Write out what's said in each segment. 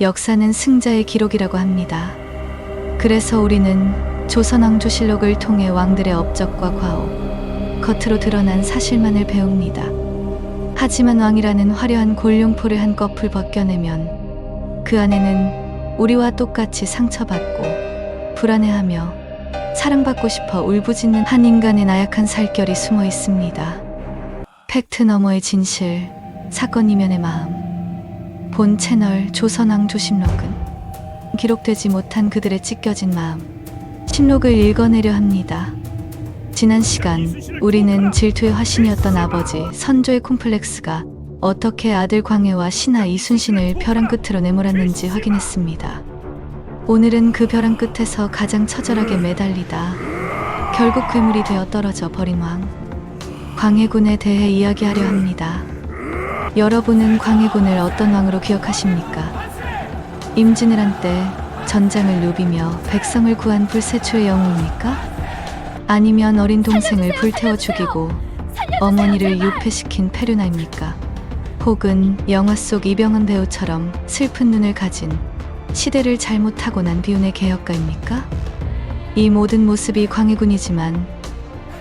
역사는 승자의 기록이라고 합니다. 그래서 우리는 조선왕조실록을 통해 왕들의 업적과 과오, 겉으로 드러난 사실만을 배웁니다. 하지만 왕이라는 화려한 골룡포를 한꺼풀 벗겨내면 그 안에는 우리와 똑같이 상처받고 불안해하며 사랑받고 싶어 울부짖는 한 인간의 나약한 살결이 숨어 있습니다. 팩트 너머의 진실, 사건 이면의 마음. 본 채널 조선왕 조심록은 기록되지 못한 그들의 찢겨진 마음, 심록을 읽어내려 합니다. 지난 시간 우리는 질투의 화신이었던 아버지 선조의 콤플렉스가 어떻게 아들 광해와 신하 이순신을 벼랑 끝으로 내몰았는지 확인했습니다. 오늘은 그 벼랑 끝에서 가장 처절하게 매달리다 결국 괴물이 되어 떨어져 버린 왕 광해군에 대해 이야기하려 합니다. 여러분은 광해군을 어떤 왕으로 기억하십니까? 임진을 한때 전장을 누비며 백성을 구한 불세초의 영웅입니까? 아니면 어린 동생을 불태워 죽이고 어머니를 유폐시킨 페르나입니까? 혹은 영화 속 이병헌 배우처럼 슬픈 눈을 가진 시대를 잘못하고 난 비운의 개혁가입니까? 이 모든 모습이 광해군이지만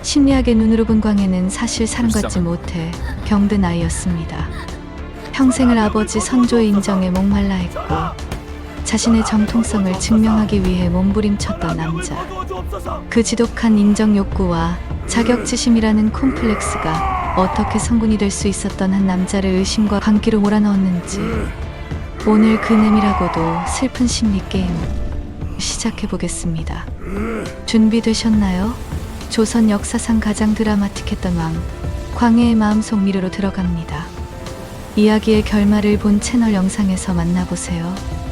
심리학의 눈으로 본 광해는 사실 사랑받지 못해 병든 아이였습니다. 평생을 아버지 선조의 인정에 목말라 했고 자신의 정통성을 증명하기 위해 몸부림쳤던 남자. 그 지독한 인정 욕구와 자격지심이라는 콤플렉스가 어떻게 성군이 될 수 있었던 한 남자를 의심과 광기로 몰아넣었는지 오늘 그 내밀하고도 슬픈 심리 게임 시작해 보겠습니다. 준비되셨나요? 조선 역사상 가장 드라마틱했던 왕 광해의 마음속 미로로 들어갑니다. 이야기의 결말을 본 채널 영상에서 만나보세요.